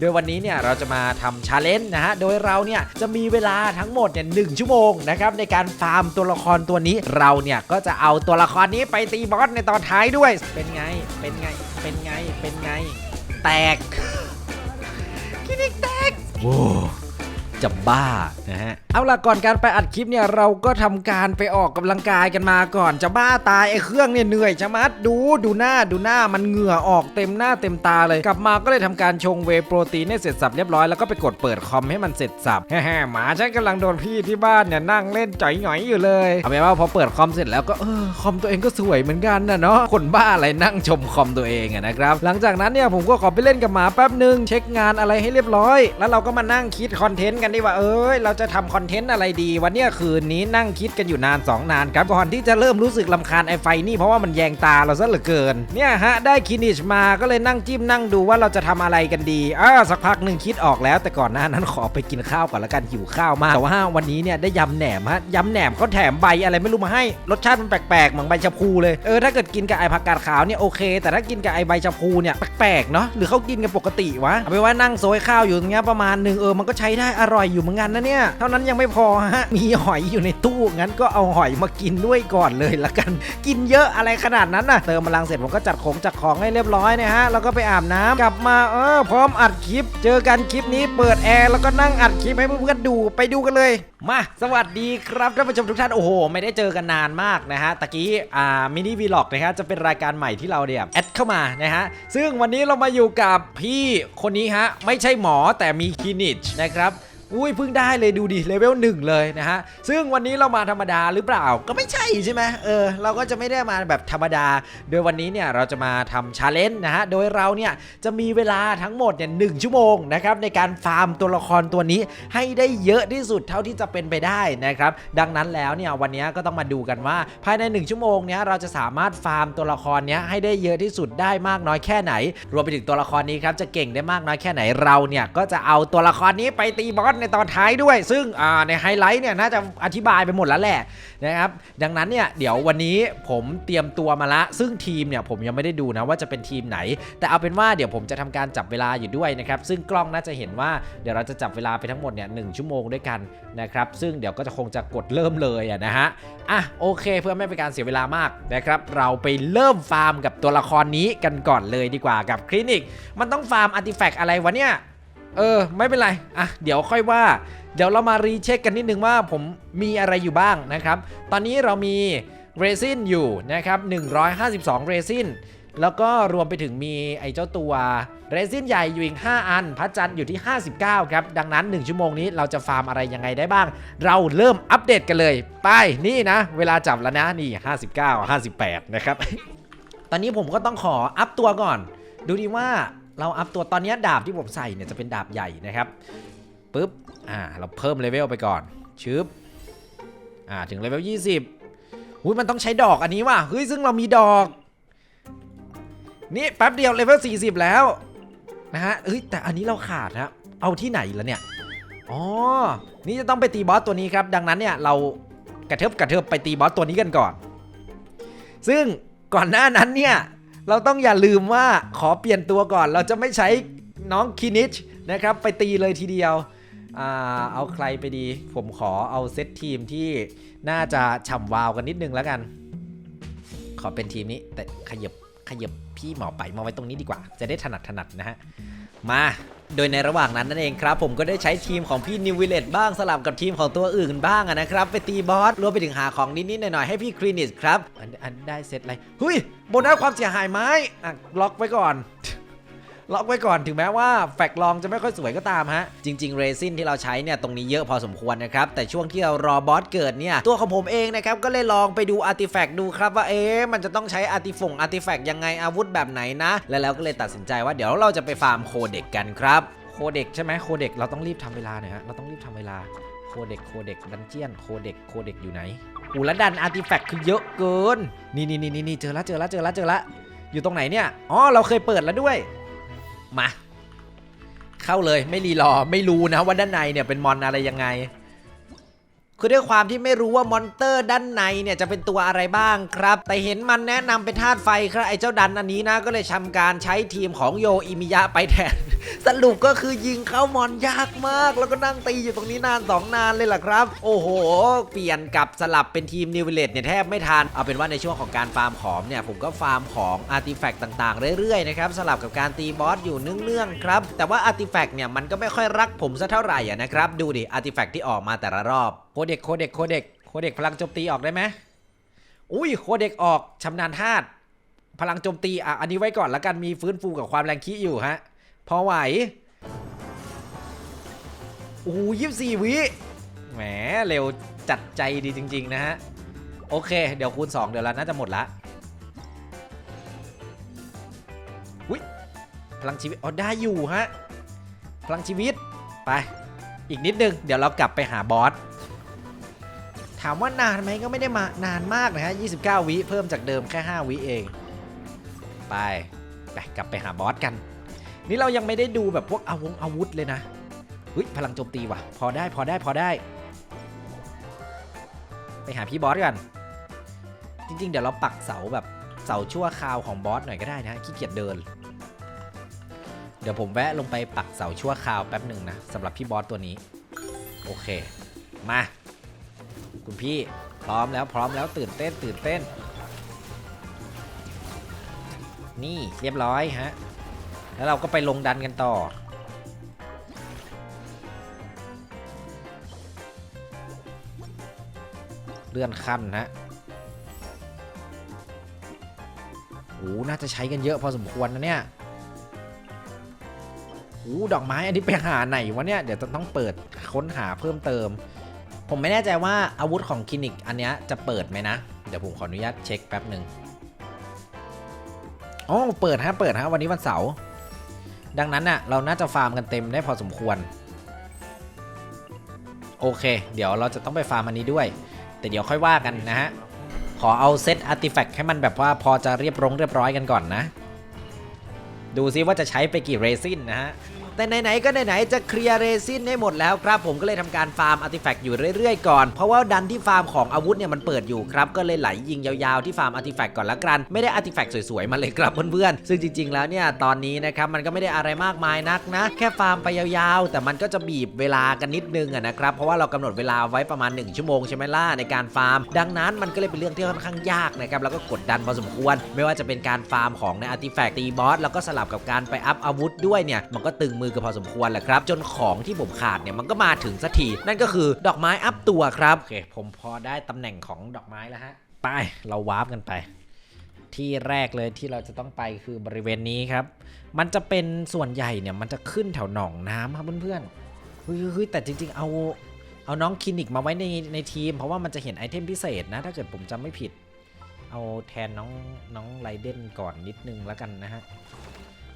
โดยวันนี้เนี่ยเราจะมาทำชาเลนจ์นะฮะ โดยเราเนี่ยจะมีเวลาทั้งหมดเนี่ยหชั่วโมงนะครับในการฟาร์มตัวละครตัวนี้เราเนี่ยก็จะเอาตัวละครนี้ไปตีบอสในตอนท้ายด้วย เป็นไง เป็นไง เป็นไง เป็นไง แตกคลินิกแตกโอ้ จะบ้านะฮะเอาล่ะก่อนการไปอัดคลิปเนี่ยเราก็ทำการไปออกกำลังกายกันมาก่อนจะบ้าตายไอ้เครื่องเนี่ยเหนื่อยชะมัดดูดูหน้าดูหน้ามันเหงื่อออกเต็มหน้าเต็มตาเลยกลับมาก็เลยทำการชงเวโปรตีนให้เสร็จสับเรียบร้อยแล้วก็ไปกดเปิดคอมให้มันเสร็จสับแฮ่ๆหมาฉันกำลังโดนพี่ที่บ้านเนี่ยนั่งเล่นจ่อยหงอยอยู่เลยเอาเป็นว่าพอเปิดคอมเสร็จแล้วก็เออคอมตัวเองก็สวยเหมือนกันนะเนาะคนบ้าอะไรนั่งชมคอมตัวเองอะนะครับหลังจากนั้นเนี่ยผมก็ขอไปเล่นกับหมาแป๊บหนึ่งเช็คงานอะไรให้เรียบร้อย แล้วเราก็มานั่งคิดคอนเทนต์กันดีว่าเอ้ยเราจะทำคอนเทนต์อะไรดี วันเนี้ยคืนนี้นั่งคิดกันอยู่นาน 2 นานครับก่อนที่จะเริ่มรู้สึกลำคาญไอไฟนี่เพราะว่ามันแยงตาเราซะเหลือเกิน เนี่ยฮะได้คินิชมาก็เลยนั่งจิ้มนั่งดูว่าเราจะทำอะไรกันดีอ่าสักพักหนึ่งคิดออกแล้ว แต่ก่อนหน้านั้นขอไปกินข้าวก่อนละกันหิวข้าวมากแต่ว่าวันนี้เนี่ยได้ยำแหนมฮะยำแหนมเขาแถมใบอะไรไม่รู้มาให้รสชาติมันแปลกๆเหมือนใบชะพูเลยเออถ้าเกิดกินกับไอผักกาดขาวเนี่ยโอเค แต่ถ้ากินกับไอใบชะพูเนี่ยแปลกๆเนาะหรือเขากินกันปกติวะเอาไปนว่านั่งโซยข้าวอยู่ตรงเนี้ยประมาณหนึ่งเออมันก็ใช้ได้อร่อยอยอยู่เหมือนกันนะเนี่ย เท่านั้นยังไม่พอฮะ มีหอยอยู่ในตู้งั้นก็เอาหอยมากินด้วยก่อนเลยละกัน กินเยอะอะไรขนาดนั้นน่ะ เติมพลังเสร็จผมก็จัดของจัดของให้เรียบร้อยนะฮะ แล้วก็ไปอาบน้ำกลับมาเออพร้อมอัดคลิป เจอกันคลิปนี้เปิดแอร์แล้วก็นั่งอัดคลิปให้เพื่อนๆดูไปดูกันเลย มาสวัสดีครับท่านผู้ชมทุกท่านโอ้โห ไม่ได้เจอกันนานมากนะฮะตะกี้อ่ามินิวีล็อกนะฮะจะเป็นรายการใหม่ที่เราเนี่ยแอดเข้ามานะฮะซึ่งวันนี้เรามาอยู่กับพี่คนนี้ฮะไม่ใช่หมอแต่มีคลินิกนะครับ อุ้ยเพิ่งได้เลยดูดิเลเวลหนึ่งเลยนะฮะ ซึ่งวันนี้เรามาธรรมดาหรือเปล่าก็ไม่ใช่ใช่ไหมเออเราก็จะไม่ได้มาแบบธรรมดา โดยวันนี้เนี่ยเราจะมาทำชาเลนจ์นะฮะ โดยเราเนี่ยจะมีเวลาทั้งหมดเนี่ยหชั่วโมงนะครับในการฟาร์มตัวละครตัวนี้ให้ได้เยอะที่สุดเท่าที่จะเป็นไปได้นะครับดังนั้นแล้วเนี่ยวันนี้ก็ต้องมาดูกันว่า ภายใน 1 ชั่วโมงเนี้ยเราจะสามารถฟาร์มตัวละครเนี้ยให้ได้เยอะที่สุดได้มากน้อยแค่ไหน รวมไปถึงตัวละครนี้ครับจะเก่งได้มากน้อยแค่ไหนเราเนี่ยก็จะเอาตัวละครนี้ไปตีบอสในตอนท้ายด้วย ซึ่งในไฮไลท์เนี่ยน่าจะอธิบายไปหมดแล้วแหละนะครับดังนั้นเนี่ยเดี๋ยววันนี้ผมเตรียมตัวมาละ ซึ่งทีมเนี่ยผมยังไม่ได้ดูนะว่าจะเป็นทีมไหน แต่เอาเป็นว่าเดี๋ยวผมจะทำการจับเวลาอยู่ด้วยนะครับซึ่งกล้องน่าจะเห็นว่าเดี๋ยวเราจะจับเวลาไปทั้งหมดเนี่ยหชั่วโมงด้วยกันนะครับซึ่งเดี๋ยวก็จะคงจะกดเริ่มเลยอะนะฮะอะโอเค เพื่อไม่เป็นการเสียเวลามากนะครับเราไปเริ่มฟาร์มกับตัวละครนี้กันก่อนเลยดีกว่ากับคลินิก มันต้องฟาร์มอาร์ติแฟกต์อะไรวะเนี่ย เออ ไม่เป็นไรอะเดี๋ยวค่อยว่า เดี๋ยวเรามารีเช็คกันนิดนึงว่าผมมีอะไรอยู่บ้างนะครับ ตอนนี้เรามีเรซินอยู่นะครับ152เรซินแล้วก็รวมไปถึงมีไอ้เจ้าตัวเรซินใหญ่อยู่อีก 5 อัน พระจันทร์อยู่ที่ 59 ครับ ดังนั้น 1 ชั่วโมงนี้เราจะฟาร์มอะไรยังไงได้บ้าง เราเริ่มอัปเดตกันเลย ไปนี่นะ เวลาจับแล้วนะ นี่ 59 58 นะครับ ตอนนี้ผมก็ต้องขออัพตัวก่อน ดูดีว่า เราอัพตัวตอนนี้ดาบที่ผมใส่เนี่ยจะเป็นดาบใหญ่นะครับปุ๊บอ่าเราเพิ่มเลเวลไปก่อนชึบอ่าถึงเลเวล20อุ้ยมันต้องใช้ดอกอันนี้ว่ะเฮ้ยซึ่งเรามีดอก นี่แป๊บเดียวเลเวล40 แล้วนะฮะเฮ้ยแต่อันนี้เราขาดนะเอาที่ไหนล้วเนี่ยอ๋อนี่จะต้องไปตีบอสตัวนี้ครับ ดังนั้นเนี่ยเรากระเทิบกระเทิบไปตีบอสตัวนี้กันก่อน ซึ่งก่อนหน้านั้นเนี่ย เราต้องอย่าลืมว่าขอเปลี่ยนตัวก่อน เราจะไม่ใช้น้องคินิชนะครับ ไปตีเลยทีเดียวอ่าเอาใครไปดี ผมขอเอาเซตทีมที่น่าจะฉ่ำวาวกันนิดนึงแล้วกัน ขอเป็นทีมนี้ แต่ขยับขยับพี่หมอไปมาไว้ตรงนี้ดีกว่า จะได้ถนัดถนัดนะฮะ มา โดยในระหว่างนั้นนั่นเองครับ ผมก็ได้ใช้ทีมของพี่นิววิเลตบ้างสลับกับทีมของตัวอื่นบ้างนะครับ ไปตีบอสรวมไปถึงหาของนิดๆหน่อยๆให้พี่คลินิสครับอันอันได้เซตอะไรเฮ้ยโบนัสความเสียหายไหมอะล็อกไว้ก่อน ล็อกไว้ก่อนถึงแม้ว่าแฟกลองจะไม่ค่อยสวยก็ตามฮะ จริง ๆ เรซินที่เราใช้เนี่ยตรงนี้เยอะพอสมควรนะครับ แต่ช่วงที่เรารอบอสเกิดเนี่ย ตัวของผมเองนะครับ ก็เลยลองไปดูอาร์ติแฟกต์ดูครับว่าเอ๊ะมันจะต้องใช้อาร์ติฟงอาร์ติแฟกต์ยังไงอาวุธแบบไหนนะ แล้วแล้วก็เลยตัดสินใจว่าเดี๋ยวเราจะไปฟาร์มโคเด็กกันครับโคเด็กใช่ไหมโคเด็กเราต้องรีบทำเวลาหน่อยฮะเราต้องรีบทำเวลาโคเด็กโคเด็กดันเจียนโคเด็กโคเด็กอยู่ไหนอูแล้วดันอาร์ติแฟกต์คือเยอะเกิน นี่นี่นี่นี่เจอแล้วเจอแล้วเจอแล้วเจอแล้วอยู่ตรงไหนเนี่ยอ๋อเราเคยเปิดแล้วด้วย มา เข้าเลยไม่รีรอไม่รู้นะว่าด้านในเนี่ยเป็นมอนอะไรยังไง คือด้วยความที่ไม่รู้ว่ามอนเตอร์ด้านในเนี่ยจะเป็นตัวอะไรบ้างครับ แต่เห็นมันแนะนำเป็นธาตุไฟครับไอ้เจ้าดันอันนี้นะก็เลยทำการใช้ทีมของโยอิมิยะไปแทน สรุปก็คือยิงเข้ามอนยากมาก แล้วก็นั่งตีอยู่ตรงนี้นานสองนานเลยล่ะครับ โอ้โห เปลี่ยนกับสลับเป็นทีมนิวเวเลตเนี่ยแทบไม่ทัน เอาเป็นว่าในช่วงของการฟาร์มของเนี่ยผมก็ฟาร์มของอาร์ติแฟกต์ต่างๆ เรื่อยๆนะครับสลับกับการตีบอสอยู่เนื่องๆครับ แต่ว่าอาร์ติแฟกต์เนี่ยมันก็ไม่ค่อยรักผมสักเท่าไหร่นะครับดูดิอาร์ติแฟกต์ที่ออกมาแต่ละรอบโคเด็กโคเด็กโคเด็กโคเด็กพลังโจมตีออกได้ไหมอุ้ยโคเด็กออกชำนาญธาตุพลังโจมตีอะอันนี้ไว้ก่อนแล้วกันมีฟื้นฟูกับความแรงคีอยู่ฮะ พอไหว โอ้ยี่สี่วิ แหม เร็วจัดใจดีจริง ๆ นะฮะ โอเค เดี๋ยวคูณ 2 เดี๋ยวเราน่าจะหมดละอุ้ยพลังชีวิต อ๋อ ได้อยู่ฮะ พลังชีวิต ไป อีกนิดนึง เดี๋ยวเรากลับไปหาบอส ถามว่านานไหมก็ไม่ได้มานานมากนะฮะ 29 วิ เพิ่มจากเดิมแค่ 5 วิเอง ไป ไป กลับไปหาบอสกัน นี่เรายังไม่ได้ดูแบบพวกอาวงอาวุธเลยนะเฮ้ยพลังโจมตีว่ะ พอได้พอได้พอได้ ไปหาพี่บอสกัน จริง ๆ เดี๋ยวเราปักเสาแบบเสาชั่วคราวของบอสหน่อยก็ได้นะขี้เกียจเดิน เดี๋ยวผมแวะลงไปปักเสาชั่วคราวแป๊บหนึ่งนะสำหรับพี่บอสตัวนี้ โอเค มา คุณพี่พร้อมแล้วพร้อมแล้วตื่นเต้นตื่นเต้น นี่เรียบร้อยฮะ แล้วเราก็ไปลงดันกันต่อ เลื่อนขั้นนะโอ้น่าจะใช้กันเยอะพอสมควรนะเนี่ยโอ้ดอกไม้อันนี้ไปหาไหนวะเนี่ย เดี๋ยวจะต้องเปิดค้นหาเพิ่มเติม ผมไม่แน่ใจว่าอาวุธของคลินิกอันนี้จะเปิดไหมนะ เดี๋ยวผมขออนุญาตเช็คแป๊บหนึ่งอ๋อเปิดฮะ เปิดฮะ วันนี้วันเสาร์ ดังนั้นน่ะเราน่าจะฟาร์มกันเต็มได้พอสมควร โอเค เดี๋ยวเราจะต้องไปฟาร์มอันนี้ด้วย แต่เดี๋ยวค่อยว่ากันนะฮะ ขอเอาเซตอาร์ติแฟกต์ให้มันแบบว่าพอจะเรียบร้งเรียบร้อยกันก่อนนะ ดูซิว่าจะใช้ไปกี่เรซินนะฮะ แต่ไหนๆก็ไหนๆจะเคลียร์เรซินให้หมดแล้วครับผมก็เลยทำการฟาร์มอาร์ติแฟกต์อยู่เรื่อยๆก่อน เพราะว่าดันที่ฟาร์มของอาวุธเนี่ยมันเปิดอยู่ครับก็เลยไหลยิงยาวๆที่ฟาร์มอาร์ติแฟกต์ก่อนละกันไม่ได้อาร์ติแฟกต์สวยๆมาเลยครับเพื่อนๆซึ่งจริงๆแล้วเนี่ยตอนนี้นะครับมันก็ไม่ได้อะไรมากมายนักนะ แค่ฟาร์มไปยาวๆ แต่มันก็จะบีบเวลากันนิดนึงอะนะครับเพราะว่าเรากำหนดเวลาไว้ประมาณ 1 ชั่วโมงใช่ไหมล่ะในการฟาร์ม ดังนั้นมันก็เลยเป็นเรื่องที่ค่อนข้างยากนะครับแล้วก็กดดันพอสมควร ไม่ว่าจะเป็นการฟาร์มของในอาร์ติแฟกต์ตีบอสแล้วก็สลับกับการไปอัพอาวุธด้วยเนี่ยมันก็ตึงมือกันพอสมควรแหละครับ จนของที่ผมขาดเนี่ยมันก็มาถึงสักทีนั่นก็คือดอกไม้อัพตัวครับโอเคผมพอได้ตำแหน่งของดอกไม้แล้วฮะไปเราวาร์ปกันไป ที่แรกเลยที่เราจะต้องไปคือบริเวณนี้ครับ มันจะเป็นส่วนใหญ่เนี่ยมันจะขึ้นแถวหนองน้ำครับเพื่อนๆเฮ้ยเฮ้ยแต่จริง ๆ เอาเอาน้องคลินิกมาไว้ในในทีม เพราะว่ามันจะเห็นไอเทมพิเศษนะ ถ้าเกิดผมจำไม่ผิด เอาแทนน้องน้องไรเดนก่อนนิดนึงแล้วกันนะฮะ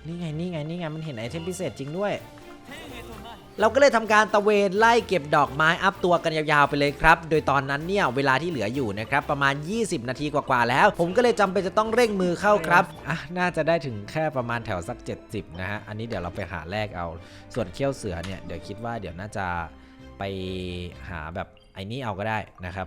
นี่ไงนี่ไงนี่ไงมันเห็นไอเทมพิเศษจริงด้วย เราก็เลยทำการตะเวนไล่เก็บดอกไม้อัพตัวกันยาวๆไปเลยครับ โดยตอนนั้นเนี่ยเวลาที่เหลืออยู่นะครับประมาณ 20 นาทีกว่าๆแล้ว ผมก็เลยจำเป็นจะต้องเร่งมือเข้าครับอะน่าจะได้ถึงแค่ประมาณแถวสัก 70 นะฮะ อันนี้เดี๋ยวเราไปหาแรกเอา ส่วนเขี้ยวเสือเนี่ยเดี๋ยวคิดว่าเดี๋ยวน่าจะไปหาแบบไอ้นี้เอาก็ได้นะครับ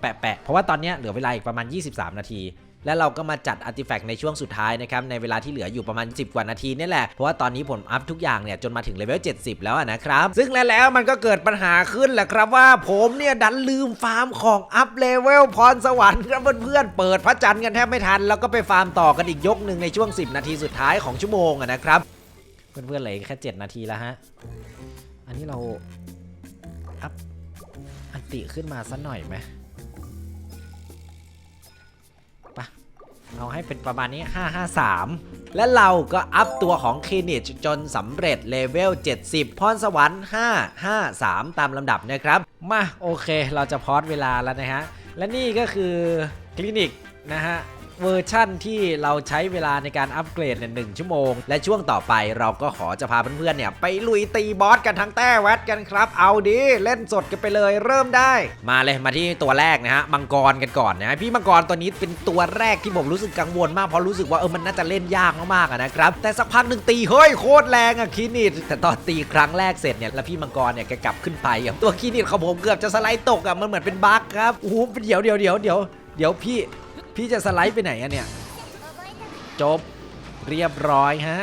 แปะๆเพราะว่าตอนเนี้ยเหลือเวลาอีกประมาณ 23 นาที แล้วเราก็มาจัดอาร์ติแฟกต์ในช่วงสุดท้ายนะครับในเวลาที่เหลืออยู่ประมาณ 10 กว่านาทีนี่แหละ เพราะว่าตอนนี้ผมอัพทุกอย่างเนี่ยจนมาถึงเลเวล 70 แล้วนะครับ ซึ่งแล้วแล้วมันก็เกิดปัญหาขึ้นแหละครับว่าผมเนี่ยดันลืมฟาร์มของอัพเลเวลพรสวรรค์ครับเพื่อนๆเปิดพระจันทร์กันแทบไม่ทัน แล้วก็ไปฟาร์มต่อกันอีกยกหนึ่งในช่วง 10 นาทีสุดท้ายของชั่วโมงอะนะครับเพื่อนๆเหลือแค่ 7 นาทีแล้วฮะอันนี้เราอัพอันติขึ้นมาสักหน่อยไหม เอาให้เป็นประมาณนี้ 553 และเราก็อัพตัวของคลินิชจนสำเร็จเลเวล 70 พรสวรรค์ 553 ตามลำดับนะครับ มาโอเค เราจะพอดเวลาแล้วนะฮะ และนี่ก็คือคลินิกนะฮะ เวอร์ชั่นที่เราใช้เวลาในการอัปเกรดเนี่ยหนึ่งชั่วโมง และช่วงต่อไปเราก็ขอจะพาเพื่อนๆเนี่ยไปลุยตีบอสกันทั้งแต้แวดกันครับ เอาดิเล่นสดกันไปเลยเริ่มได้ มาเลยมาที่ตัวแรกนะฮะมังกรกันก่อนนะพี่มังกรตัวนี้เป็นตัวแรกที่ผมรู้สึกกังวลมากเพราะรู้สึกว่าเออมันน่าจะเล่นยากมากๆนะครับแต่สักพักหนึ่งตีเฮ้ยโคตรแรงอะคีนิดแต่ตอนตีครั้งแรกเสร็จเนี่ยแล้วพี่มังกรเนี่ยแกกลับขึ้นไปตัวคีนิดของผมเกือบจะสไลด์ตกอะมันเหมือนเป็นบั๊กครับโอ้โหเดี๋ยวเดี๋ยวเดี๋ยวเดี๋ยวเดี๋ยวพี่ พี่จะสไลด์ไปไหนอะเนี่ย จบเรียบร้อยฮะ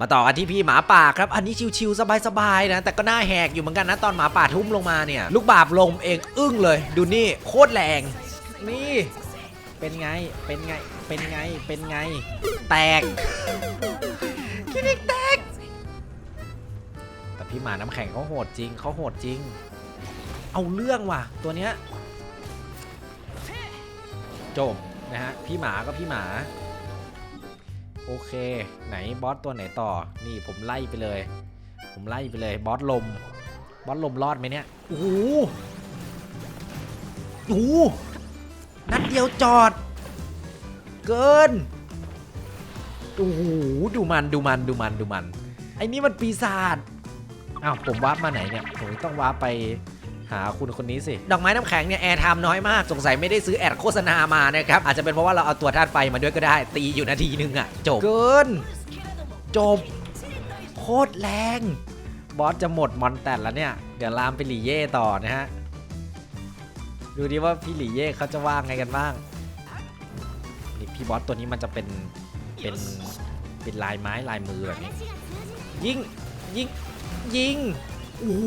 มาต่อกันที่พี่หมาป่าครับ อันนี้ชิวๆสบายๆนะ แต่ก็น่าแหกอยู่เหมือนกันนะ ตอนหมาป่าทุ่มลงมาเนี่ย ลูกบาบลมเองอึ้งเลย ดูนี่โคตรแรง นี่ เป็นไง เป็นไง เป็นไง เป็นไง แตกคลินิกแตก แต่พี่หมาน้ำแข็งเขาโหดจริง เขาโหดจริง เอาเรื่องว่ะ ตัวเนี้ยจบ นะฮะ พี่หมาก็พี่หมา โอเค ไหนบอสตัวไหนต่อ นี่ผมไล่ไปเลย ผมไล่ไปเลยบอสลม บอสลมรอดไหมเนี่ย โอ้โหโอ้หนัดเดียวจอด เกิน โอ้โห ดูมันดูมันดูมันดูมัน ไอ้นี่มันปีศาจอ้าวผมวาร์ปมาไหนเนี่ยผมต้องวาร์ปไป หาคุณคนนี้สิ ดอกไม้น้ำแข็งเนี่ยแอร์ไทม์น้อยมาก สงสัยไม่ได้ซื้อแอดโฆษณามานะครับ อาจจะเป็นเพราะว่าเราเอาตัวธาตุไฟมาด้วยก็ได้ ตีอยู่นาทีนึงอะจบ เกิน จบ โคตรแรง บอสจะหมดมอนแตดแล้วเนี่ย เดี๋ยวลามไปหลีเย่ต่อนะฮะ ดูดิว่าพี่หลีเย่เขาจะว่างไงกันบ้างนี่พี่บอสตัวนี้มันจะเป็น เป็น เป็นลายไม้ลายมือแบบนี้ ยิง ยิง ยิง โอ้โห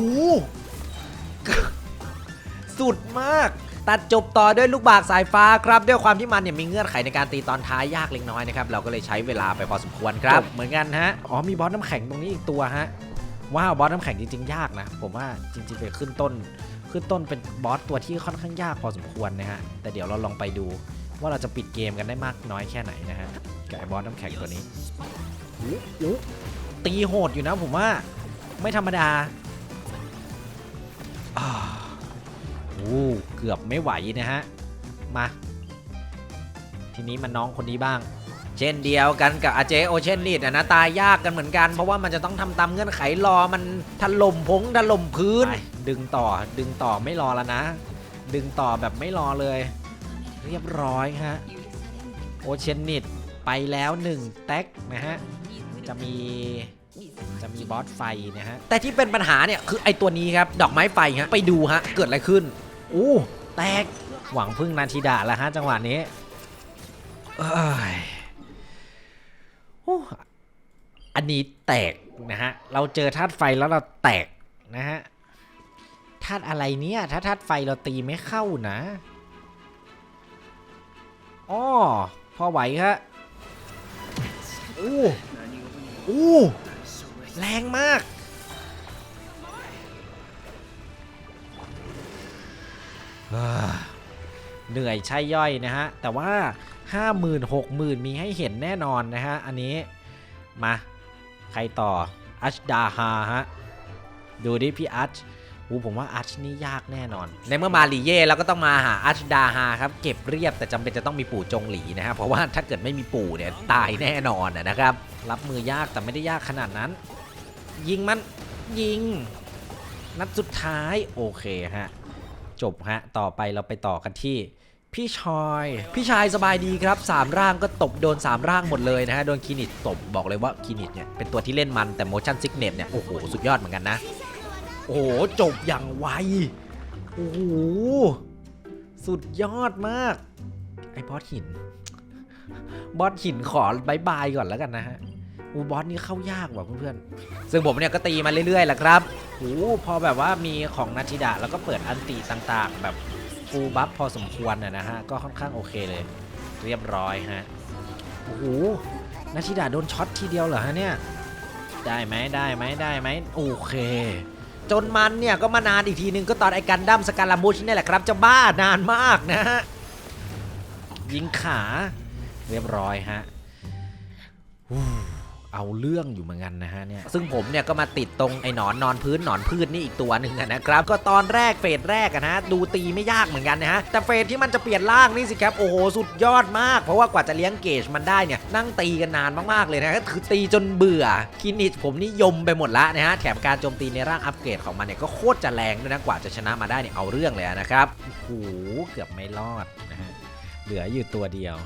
สุดมาก ตัดจบต่อด้วยลูกบากสายฟ้าครับ ด้วยความที่มันเนี่ยมีเงื่อนไขในการตีตอนท้ายยากเล็กน้อยนะครับ เราก็เลยใช้เวลาไปพอสมควรครับ เหมือนกันฮะ อ๋อมีบอสน้ำแข็งตรงนี้อีกตัวฮะ ว้าวบอสน้ำแข็งจริง ๆ ยากนะ ผมว่าจริงๆไปขึ้นต้น ขึ้นต้นเป็นบอสตัวที่ค่อนข้างยากพอสมควรนะฮะ แต่เดี๋ยวเราลองไปดูว่าเราจะปิดเกมกันได้มากน้อยแค่ไหนนะฮะกับไอ้บอสน้ำแข็งตัวนี้อู้อู้ตีโหดอยู่นะผมว่าไม่ธรรมดาอ่า โอ้เกือบไม่ไหวนะฮะ มา ทีนี้มันน้องคนนี้บ้าง เช่นเดียวกันกับอาเจโอเชนนิดอะนะตายยากกันเหมือนกัน เพราะว่ามันจะต้องทำตามเงื่อนไขรอมันถล่มพงถล่มพื้น ดึงต่อดึงต่อไม่รอแล้วนะ ดึงต่อแบบไม่รอเลย เรียบร้อยฮะโอเชนนิดไปแล้ว1แท็กนะฮะ จะมี จะมีบอสไฟนะฮะ แต่ที่เป็นปัญหาเนี่ย คือไอตัวนี้ครับ ดอกไม้ไฟฮะ ไปดูฮะ เกิดอะไรขึ้น อู้แตก หวังพึ่งนาทีดาแล้วฮะ จังหวะนี้เอ้ยโอ้อันนี้แตกนะฮะ เราเจอธาตุไฟแล้วเราแตกนะฮะ ธาตุอะไรเนี่ย ถ้าธาตุไฟเราตีไม่เข้านะอ้อพอไหวครับอู้อู้ แรงมาก เหนื่อยใช่ย่อยนะฮะ แต่ว่า 50,000 60,000 มีให้เห็นแน่นอนนะฮะ อันนี้ มา ใครต่อ อัชดาฮาฮะ ดูดิพี่อัชอูผมว่าอัชนี่ยากแน่นอน ในเมื่อมาลีเย่เราก็ต้องมาหาอัชดาฮาครับ เก็บเรียบแต่จำเป็นจะต้องมีปู่จงหลีนะฮะเพราะว่าถ้าเกิดไม่มีปู่เนี่ยตายแน่นอนนะครับ รับมือยากแต่ไม่ได้ยากขนาดนั้น ยิงมันยิง นัดสุดท้ายโอเคฮะ จบฮะ ต่อไปเราไปต่อกันที่พี่ชอย พี่ชายสบายดีครับ 3 ร่างก็ตบโดน 3 ร่างหมดเลยนะฮะ โดนคินิตตบบอกเลยว่าคินิตเนี่ย เป็นตัวที่เล่นมันแต่ motion sickness เนี่ย โอ้โห สุดยอดเหมือนกันนะ โอ้โห จบอย่างไว โอ้โห สุดยอดมาก ไอ้บอสหิน บอสหินขอบายบายก่อนแล้วกันนะฮะ อูบอสนี่เข้ายากว่ะเพื่อนๆ ซึ่งผมเนี่ยก็ตีมาเรื่อยๆแหละครับโอ้พอแบบว่ามีของนาชิดะแล้วก็เปิดอันติต่างๆ แบบฟูลบัฟพอสมควรนะนะฮะ ก็ค่อนข้างโอเคเลย เรียบร้อยฮะ โอ้โหนาชิดะโดนช็อตทีเดียวเหรอฮะเนี่ย ได้ไหมได้ไหมได้ไหมโอเค จนมันเนี่ยก็มานานอีกทีนึงก็ตอนไอ้กันดั้มสการามุชนี่แหละครับ จะบ้านานมากนะฮะ ยิงขา เรียบร้อยฮะ เอาเรื่องอยู่เหมือนกันนะฮะเนี่ยซึ่งผมเนี่ยก็มาติดตรงไอ้หนอนนอนพื้นหนอนพืชนี่อีกตัวหนึ่งนะครับ ก็ตอนแรกเฟสแรกอะนะดูตีไม่ยากเหมือนกันนะฮะแต่เฟสที่มันจะเปลี่ยนร่างนี่สิครับโอ้โหสุดยอดมาก เพราะว่ากว่าจะเลี้ยงเกจมันได้เนี่ยนั่งตีกันนานมากๆเลยนะก็คือตีจนเบื่อคินิชผมนิยมไปหมดละนะฮะแถมการโจมตีในร่างอัปเกรดของมันเนี่ยก็โคตรจะแรงด้วยนะกว่าจะชนะมาได้เนี่ยเอาเรื่องเลยนะครับโอ้โหเกือบไม่รอดนะฮะเหลืออยู่ตัวเดียว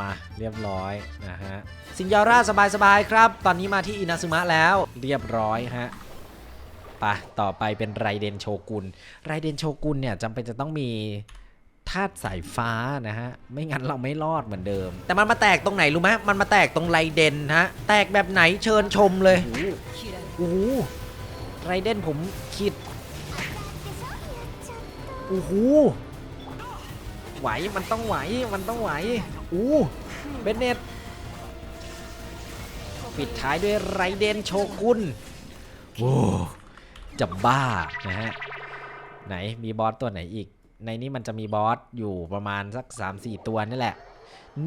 มาเรียบร้อยนะฮะสิงยาร่าสบายๆครับ ตอนนี้มาที่อินาซึมะแล้วเรียบร้อยฮะไปต่อไปเป็นไรเดนโชกุนไรเดนโชกุนเนี่ยจำเป็นจะต้องมีธาตุสายฟ้านะฮะ ไม่งั้นเราไม่รอดเหมือนเดิม แต่มันมาแตกตรงไหนรู้ไหมมันมาแตกตรงไรเดนฮะ แตกแบบไหนเชิญชมเลยโอ้โหไรเดนผมคิดโอ้โหไหวมันต้องไหวมันต้องไหว อู้เบนเน็ตปิดท้ายด้วยไรเดนโชกุนโอ้จะบ้านะฮะ ไหนมีบอสตัวไหนอีก ในนี้มันจะมีบอสอยู่ประมาณสัก 3-4 ตัวนี่แหละ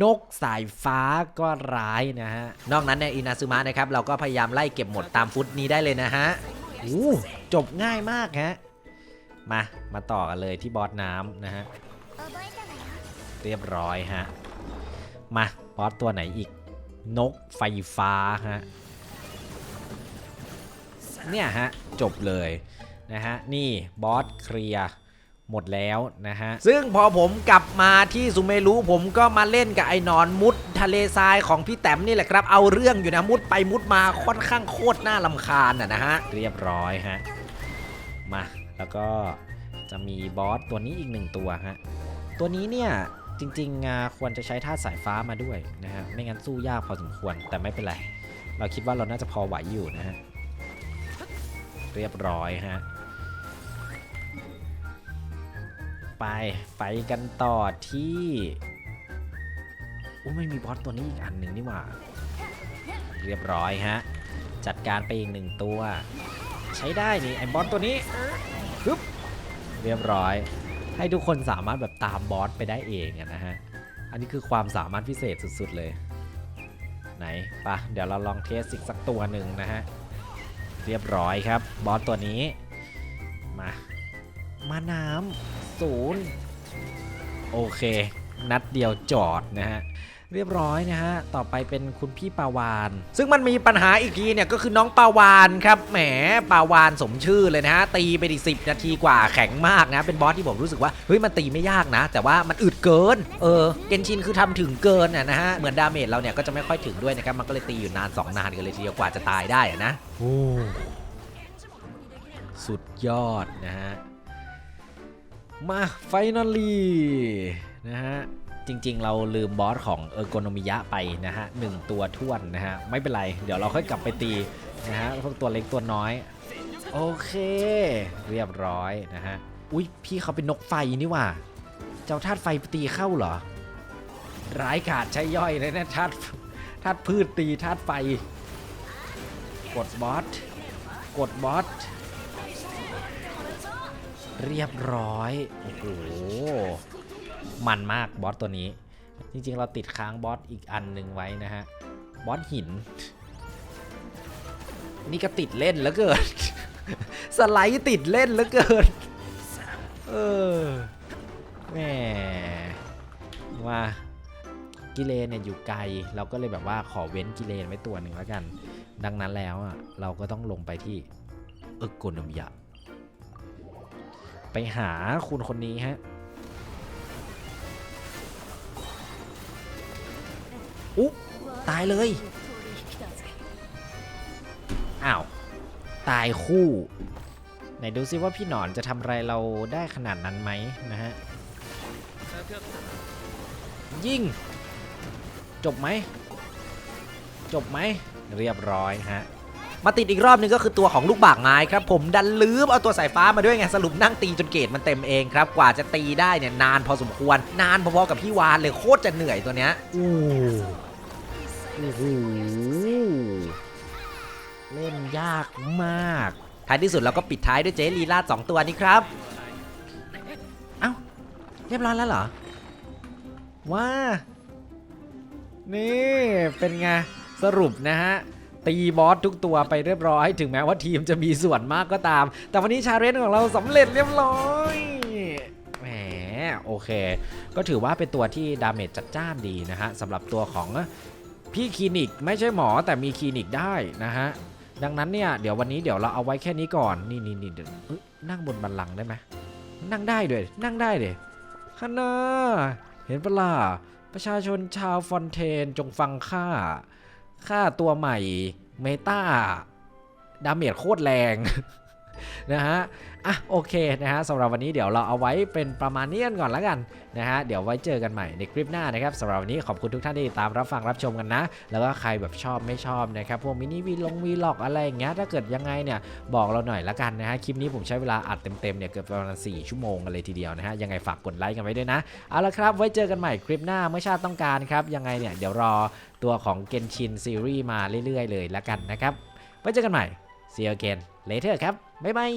นกสายฟ้าก็ร้ายนะฮะ นอกนั้นในอินาซึมะนะครับ เราก็พยายามไล่เก็บหมดตามฟุตนี้ได้เลยนะฮะอู้จบง่ายมากฮะ มา มาต่อกันเลยที่บอสน้ำนะฮะ เรียบร้อยฮะ มาบอสตัวไหนอีก นกไฟฟ้าฮะ เนี่ยฮะ จบเลยนะฮะ นี่บอสเคลียร์หมดแล้วนะฮะ ซึ่งพอผมกลับมาที่สุเมรุผมก็มาเล่นกับไอ้นอนมุดทะเลทรายของพี่แต้มนี่แหละครับ เอาเรื่องอยู่นะมุดไปมุดมาค่อนข้างโคตรน่าลำคาญอะนะฮะ เรียบร้อยฮะ มา แล้วก็จะมีบอสตัวนี้อีกหนึ่งตัวฮะ ตัวนี้เนี่ย จริงๆควรจะใช้ท่าสายฟ้ามาด้วยนะฮะ ไม่งั้นสู้ยากพอสมควร แต่ไม่เป็นไร เราคิดว่าเราน่าจะพอไหวอยู่นะฮะ เรียบร้อยฮะ ไป ไปกันต่อที่อู้ไม่มีบอสตัวนี้อีกอันหนึ่งนี่หว่า เรียบร้อยฮะ จัดการไปอีกหนึ่งตัว ใช้ได้นี่ไอ้บอสตัวนี้ฮึบเรียบร้อย ให้ทุกคนสามารถแบบตามบอสไปได้เองนะฮะ อันนี้คือความสามารถพิเศษสุดๆเลย ไหนปะเดี๋ยวเราลองเทสอีกสักตัวหนึ่งนะฮะ เรียบร้อยครับ บอสตัวนี้ มา มาน้ำศูนย์โอเค นัดเดียวจอดนะฮะ เรียบร้อยนะฮะ ต่อไปเป็นคุณพี่ปาวาน ซึ่งมันมีปัญหาอีกทีเนี่ยก็คือน้องปาวานครับแหมปาวานสมชื่อเลยนะฮะตีไปอีสิบนาทีกว่าแข็งมากนะ เป็นบอสที่ผมรู้สึกว่าเฮ้ยมันตีไม่ยากนะ แต่ว่ามันอึดเกิน เออเกนชินคือทำถึงเกินน่ะนะฮะเหมือนดาเมจเราเนี่ยก็จะไม่ค่อยถึงด้วยนะครับมันก็เลยตีอยู่นาน 2 นานกันเลยทีเดียวกว่าจะตายได้อะนะโอ้สุดยอดนะฮะมาไฟนอลลี่นะฮะ จริง ๆ เราลืมบอสของเออร์โกนมิยะไปนะฮะหนึ่งตัวท้วนนะฮะ ไม่เป็นไร เดี๋ยวเราค่อยกลับไปตีนะฮะพวกตัวเล็กตัวน้อย โอเค เรียบร้อยนะฮะ อุ้ยพี่เขาเป็นนกไฟนี่ว่า เจ้าธาตุไฟตีเข้าเหรอ ร้ายกาจใช้ย่อยเลยนะธาตุธาตุพืชตีธาตุไฟ กดบอส กดบอส เรียบร้อย โอ้โห มันมากบอสตัวนี้ จริงๆ เราติดค้างบอสอีกอันหนึ่งไว้นะฮะ บอสหิน นี่ก็ติดเล่นแล้วเกินสไลด์ติดเล่นแล้วเกินเออแหมว่ากิเลนเนี่ยอยู่ไกล เราก็เลยแบบว่าขอเว้นกิเลนไว้ตัวหนึ่งแล้วกัน ดังนั้นแล้วอะเราก็ต้องลงไปที่เออโกนมยะไปหาคุณคนนี้ฮะ อุ๊ตายเลย อ้าว ตายคู่ ไหนดูซิว่าพี่หนอนจะทำอะไรเราได้ขนาดนั้นไหมนะฮะ ยิง จบไหม จบไหม เรียบร้อยฮะมาติดอีกรอบนึงก็คือตัวของลูกบากไม้ครับผมดันลืมเอาตัวสายฟ้ามาด้วยไงสรุปนั่งตีจนเกตมันเต็มเองครับกว่าจะตีได้เนี่ยนานพอสมควร นานพอๆกับพี่วานเลยโคตรจะเหนื่อยตัวเนี้ยอู้ โอ้โหเล่นยากมาก ท้ายที่สุดเราก็ปิดท้ายด้วยเจลีลาดสองตัวนี้ครับ เอ้า เรียบร้อยแล้วเหรอ ว้า นี่ เป็นไง สรุปนะฮะตีบอสทุกตัวไปเรียบร้อย ถึงแม้ว่าทีมจะมีส่วนมากก็ตาม แต่วันนี้ชาเลนจ์ของเราสำเร็จเรียบร้อยแหมโอเค ก็ถือว่าเป็นตัวที่ดาเมจจัดจ้านดีนะฮะสำหรับตัวของ พี่คลินิกไม่ใช่หมอแต่มีคลินิกได้นะฮะดังนั้นเนี่ยเดี๋ยววันนี้เดี๋ยวเราเอาไว้แค่นี้ก่อนนี่นี่นี่เดี๋ยวเอ้ยนั่งบนบันลังได้ไหมนั่งได้ด้วยนั่งได้เลยฮันนาเห็นปะล่ะประชาชนชาวฟอนเทนจงฟังข้าค่าตัวใหม่เมตาดาเมจโคตรแรง นะฮะอะโอเคนะฮะสำหรับวันนี้เดี๋ยวเราเอาไว้เป็นประมาณนี้กันก่อนแล้วกันนะฮะเดี๋ยวไว้เจอกันใหม่ในคลิปหน้านะครับสำหรับวันนี้ขอบคุณทุกท่านที่ติดตามรับฟังรับชมกันนะ แล้วก็ใครแบบชอบไม่ชอบนะครับพวกมินิวีลงวีล็อกอะไรอย่างเงี้ยถ้าเกิดยังไงเนี่ยบอกเราหน่อยละกันนะฮะคลิปนี้ผมใช้เวลาอัดเต็มๆเนี่ยเกือบประมาณ4ชั่วโมงกันเลยทีเดียวนะฮะยังไงฝากกดไลค์กันไว้ด้วยนะเอาละครับไว้เจอกันใหม่คลิปหน้าเมื่อชาติต้องการครับยังไงเนี่ยเดี๋ยวรอตัวของเกนชินซีรีส์มาเรื่อยๆเลยละกันนะครับไว้เจอกันใหม่ see you again เลเทอร์ครับ บ๊ายบาย